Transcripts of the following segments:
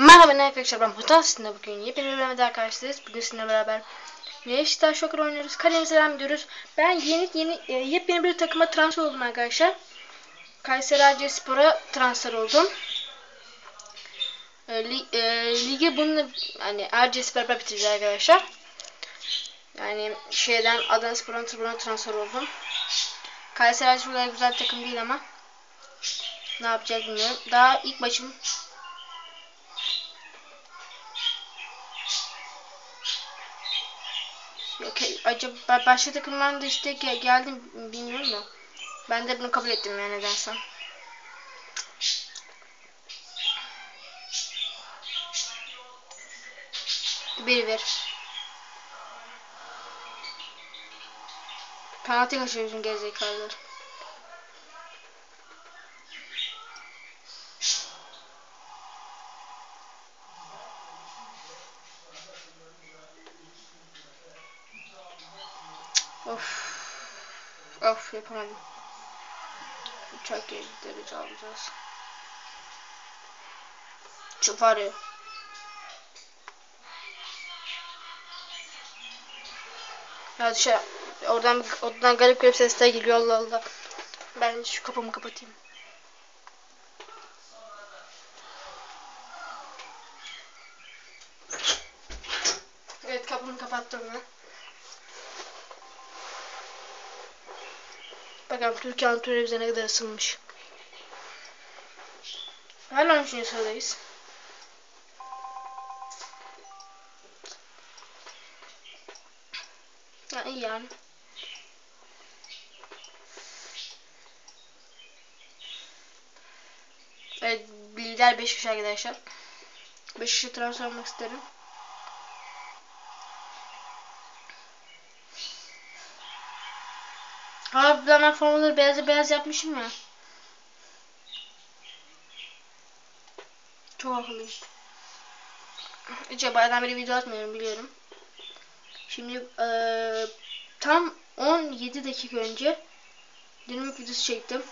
Merhaba arkadaşlar ben Mutan sizinle bugün yepyeni bir bölümde arkadaşlarız. Bugün sizinle beraber Neşter Shocker oynuyoruz. Kalemize devam ediyoruz. Ben yeni yeni e, yepyeni bir takıma transfer oldum arkadaşlar. Kayseri Hacı Spor'a transfer oldum. E, e, ligi bununla hani Erciyes beraber bitireceğiz arkadaşlar. Yani şeyden Adana Spor'un Tribun'a transfer oldum. Kayseri Hacı Spor güzel takım değil ama ne yapacağız bilmiyorum. Daha ilk maçım acaba başka takımdan da işte gel geldim bilmiyorum da. Ben de bunu kabul ettim yani nedense. Bir ver. Penaltı kaçırıyor bizim gerizekalılar. Of yapamadım. Çok iyi derece alacağız. Çok var ya. Dışarı oradan oradan garip garip sesler geliyor Allah Allah. Ben şu kapımı kapatayım. Evet kapımı kapattım ben. Bakalım Türkiye Anadolu bize ne kadar ısınmış. Hala 13. sıradayız. Ha, iyi yani. Evet, lider Beşiktaş arkadaşlar. Beşiktaş'a transfer olmak isterim. Abi ben formaları beyaz beyaz yapmışım ya. Çok akıllıyım. Hiç bayağıdan beri video atmıyorum biliyorum. Şimdi ee, tam 17 dakika önce dinamik videosu çektim.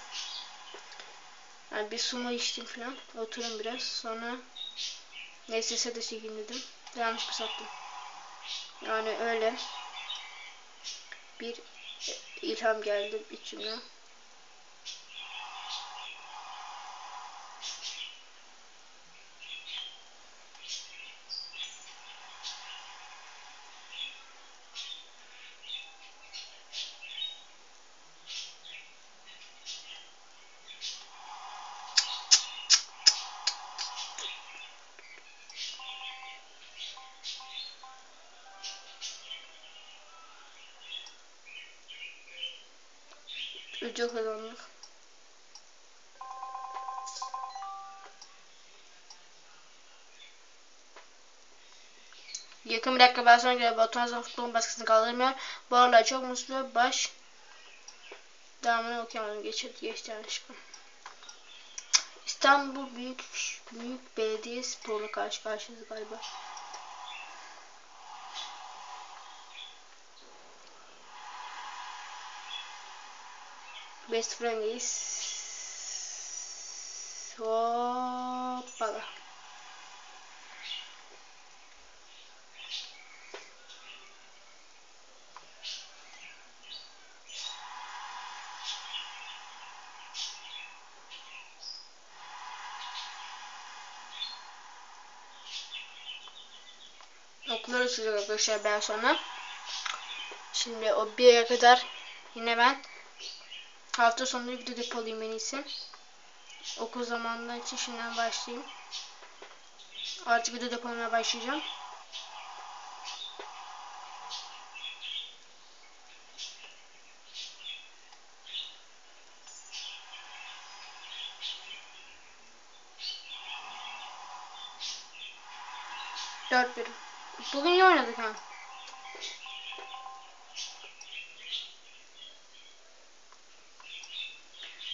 Yani bir sumo içtim falan. Oturun biraz. Sonra neyse de çekeyim dedim. Yanlış sattım. Yani öyle. Bir ilham geldi içime. Video kazandık. Yakın bir dakika ben sonra göre Batuhan baskısını kaldırmıyor. Bu aralar çok mutlu. Baş devamını okuyamadım. Geçirdi geçti yanlışlıkla. İstanbul Büyük Büyük Belediye Spor'la karşı karşıyayız galiba. Best friendliyiz. Hoppala. Okullar açılacak arkadaşlar ben sonra. Şimdi o bir kadar yine ben hafta sonu video depolayayım en iyisi. Okul zamanında için şimdiden başlayayım. Artık video depolamaya başlayacağım. Dört bir. Bugün iyi oynadık ha.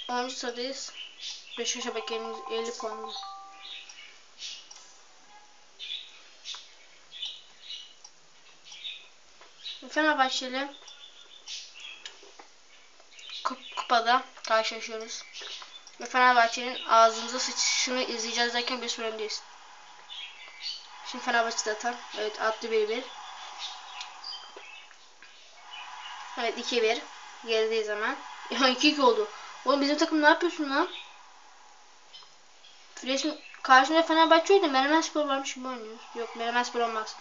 Onuncu sıradayız. Beşiktaş'a bak 50, 50 puanlı. Fenerbahçeli kup kupada karşılaşıyoruz. Ve Fenerbahçe'nin ağzımıza sıçışını izleyeceğiz derken bir öndeyiz. Şimdi Fenerbahçe de atar. Evet attı 1-1. Evet 2-1. Gerideyiz hemen. Ya 2-2 oldu. Oğlum bizim takım ne yapıyorsun lan? Fresh'in karşında Fenerbahçe oydu. Menemen Spor varmış gibi oynuyoruz. Yok Menemen Spor olmaz.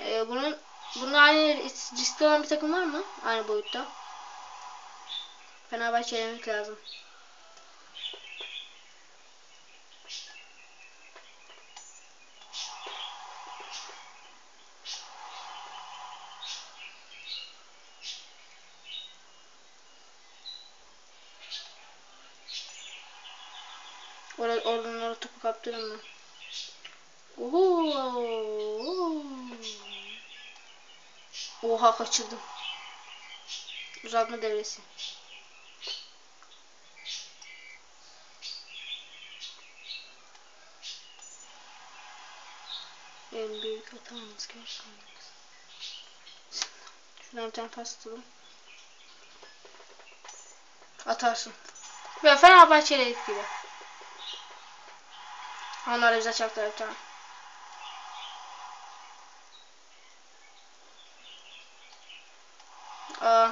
Ee, bunun bunun aynı riskli olan bir takım var mı? Aynı boyutta. Fenerbahçe elemek lazım. Orada, oradan oraya topu kaptırın mı? Oho. Oha kaçırdım. Uzatma devresi. En büyük hatamız gerçekten. Şuradan bir tane pas atalım. Atarsın. Ve Fenerbahçe'yle gibi. Onlar da bize çaktılar bir tane. Aa.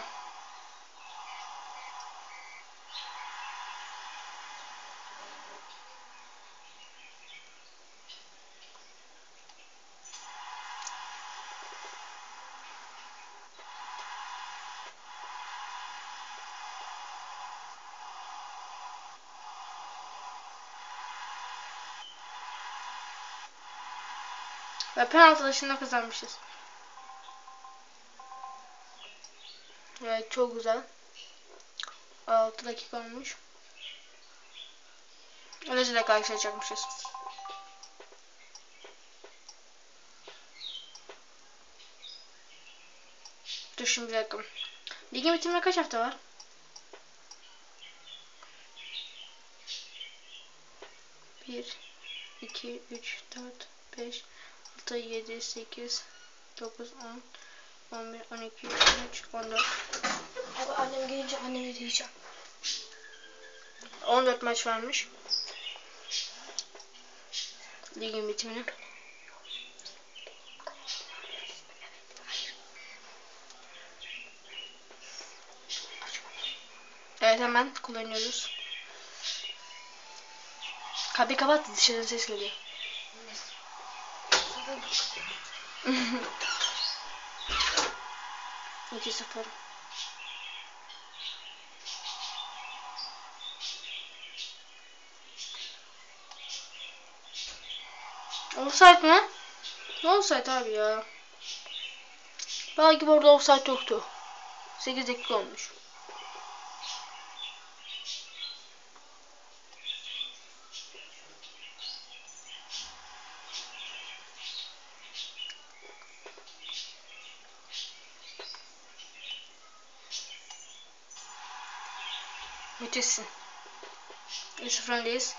Ve penaltı dışında kazanmışız. Evet çok güzel. 6 dakika olmuş. Öylece karşılaşacakmışız. Dur şimdi bir dakika. Ligin bitimine kaç hafta var? Bir, iki, üç, dört, beş, altı, yedi, sekiz, dokuz, on, on bir, on iki, on üç, on dört. Abi annem gelince anneme diyeceğim. 14 maç varmış. Ligin bitimine. Evet hemen kullanıyoruz. Kapıyı kapat dışarıdan ses geliyor. İki sıfır. Offside mi? Ne offside abi ya? Belki burada offside yoktu. 8 dakika olmuş. Müthişsin. 3-0 öndeyiz.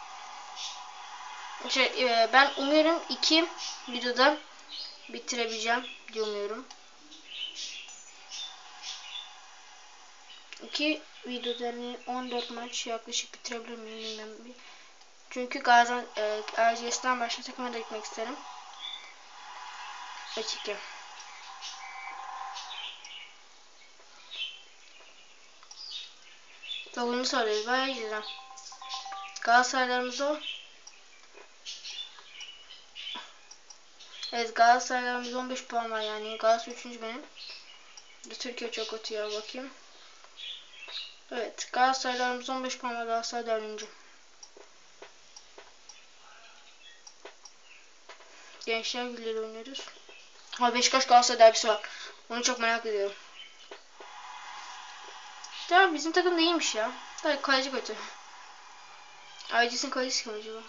Şey, e, ben umuyorum iki videoda bitirebileceğim diye umuyorum. İki videoda yani 14 maç yaklaşık bitirebilir miyim bilmiyorum. Çünkü Gazian e, RGS'den başka takıma da gitmek isterim. Açık. Dokuzuncu sorudayız. Bayağı güzel. Galatasaraylarımız o. Evet Galatasaraylarımız 15 puan var yani. Galatasaray 3. benim. Türkiye çok kötü bakayım. Evet Galatasaraylarımız 15 puan var. Galatasaray 4. Gençler Birliği'yle oynuyoruz. Ha Beşiktaş Galatasaray derbisi var. Onu çok merak ediyorum. Ya bizim takım da iyiymiş ya. Tabii kaleci kötü. Ayrıcısın kalecisi kim acaba?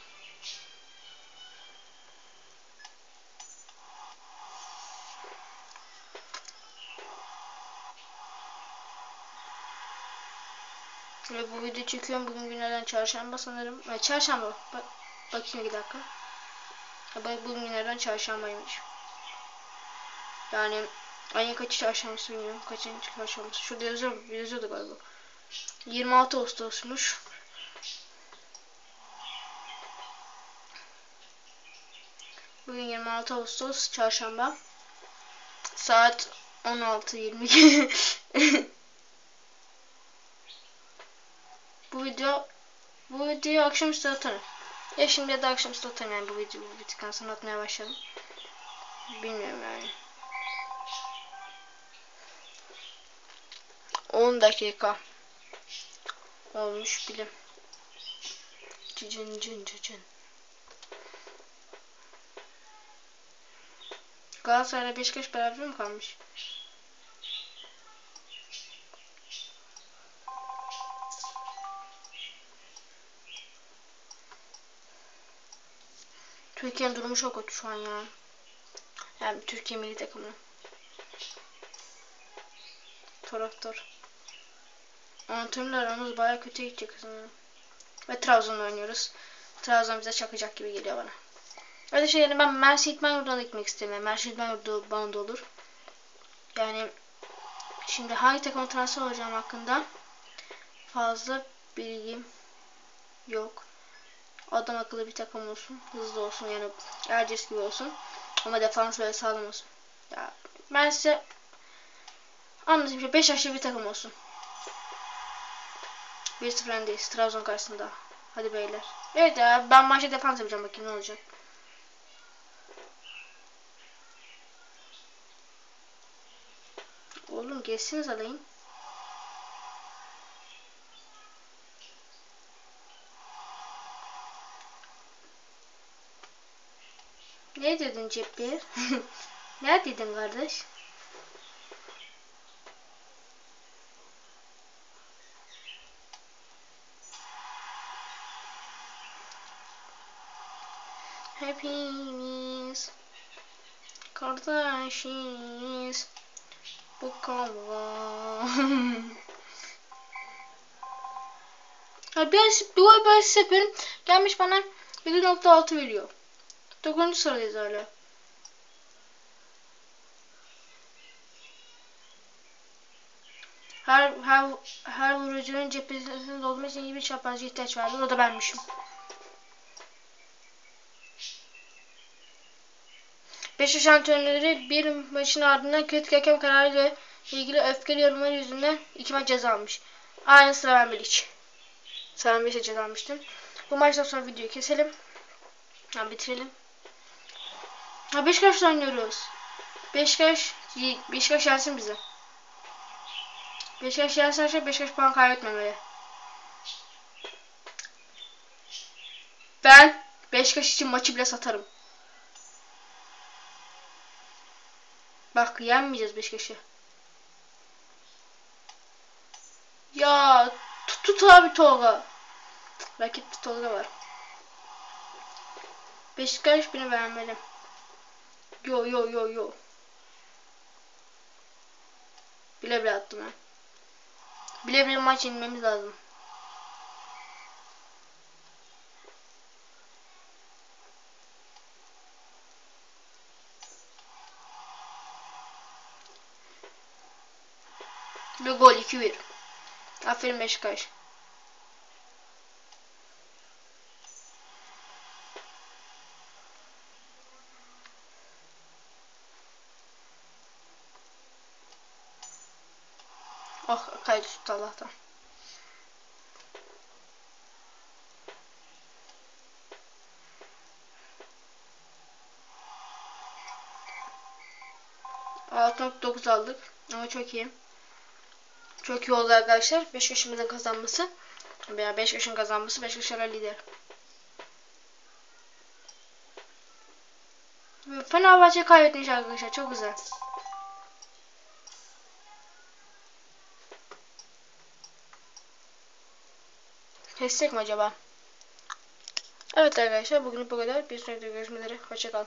Ve bu video çekiyorum. Bugün günlerden çarşamba sanırım. Evet, çarşamba. Bak, bakayım bir dakika. Bak, bugün günlerden çarşambaymış. Yani ayın kaçı çarşambası bilmiyorum. Kaçıncı çarşambası. Şurada yazıyor, yazıyordu galiba. 26 Bugün 26 Ağustos Çarşamba. Saat 16.22. bu video bu videoyu akşamüstü atarım. Ya şimdi ya da akşamüstü atarım yani bu video bu bittikten sonra atmaya başladım. Bilmiyorum yani. 10 dakika olmuş bilim. Cicin cin cicin. Galatasaray'la Beşiktaş beraber mi kalmış? Türkiye'nin durumu çok kötü şu an ya. Yani Türkiye milli takımı. Taraftar. Antrenörler aramız baya kötü gidecek sanırım. Ve Trabzon'la oynuyoruz. Trabzon bize çakacak gibi geliyor bana. Öyle şey yani ben Mersin İtman Yurdu'na gitmek isterim. Mersin İtman Yurdu bana da olur. Yani şimdi hangi takıma transfer olacağım hakkında fazla bilgim yok. Adam akıllı bir takım olsun. Hızlı olsun yani Erciyes gibi olsun. Ama defans böyle sağlam olsun. Ya, ben size anlatayım. 5 yaşlı bir takım olsun. 1-0 öndeyiz. Trabzon karşısında. Hadi beyler. Evet ya ben maçta defans yapacağım bakayım ne olacak. Oğlum geçsiniz alayım. Ne dedin cepir? ne dedin kardeş? Hepimiz kardeşiz. Bu kavga. ya ben bu ben yapıyorum. Gelmiş bana 7.6 veriyor. 9. sıradayız hala. Her her her vurucunun cephesini doldurmak için iyi bir çaprazcı ihtiyaç vardı. O da benmişim. Beşiktaş antrenörleri bir maçın ardından kritik hakem kararıyla ilgili öfkeli yorumları yüzünden iki maç ceza almış. Aynı sıra ben Bilic. Sıra Bilic'e ceza almıştım. Bu maçtan sonra videoyu keselim. Ha, bitirelim. Ha Beşiktaş'la oynuyoruz. Beşiktaş, Beşiktaş yensin bize. Beşiktaş yense Beşiktaş puan kaybetmemeli. Ben Beşiktaş için maçı bile satarım. Bak yenmeyeceğiz Beşiktaş'ı. Ya tut, tut abi Tolga. Rakipte Tolga var. Beşiktaş beni vermeli. Yo yo yo yo. Bile bile attım ha. Bile bile maç inmemiz lazım. Ve gol 2-1. Aferin Beşiktaş. Oh kaydı tuttu Allah'tan. Altı dokuz aldık. Ama çok iyi. Çok iyi oldu arkadaşlar. 5 yaşımızın kazanması. Veya 5 yaşın kazanması 5 yaşlara lider. Fenerbahçe kaybetmiş arkadaşlar. Çok güzel. Kesecek mi acaba? Evet arkadaşlar bugün bu kadar. Bir sonraki görüşmeleri. Hoşçakalın.